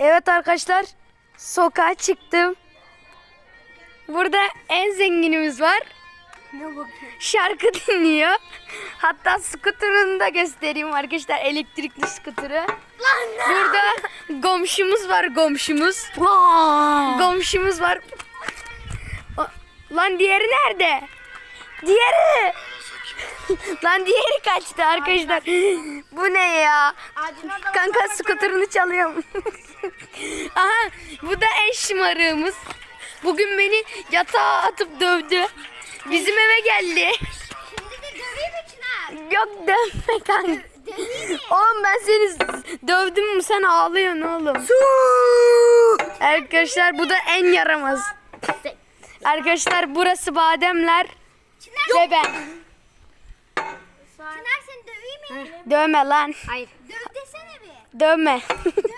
Evet arkadaşlar sokağa çıktım. Burada en zenginimiz var. Ne bakıyor? Şarkı dinliyor. Hatta skuterını da göstereyim arkadaşlar elektrikli skuturu. Burada komşumuz var komşumuz. Komşumuz var. Lan diğeri nerede? Diğeri. Lan diğeri kaçtı arkadaşlar. Bu ne ya? Kanka skuterını çalıyorum. Aha bu da en şımarığımız. Bugün beni yatağa atıp dövdü. Bizim eve geldi. Şimdi de döveyim mi Çınar? Yok dövme kanka. Döveyim mi? Oğlum ben seni dövdüm mü sen ağlıyorsun oğlum. Arkadaşlar bu da en yaramaz. Arkadaşlar burası bademler Çınar, ve ben. Çınar seni döveyim mi? Dövme lan. Hayır. Döv desene bir. Dövme. Döv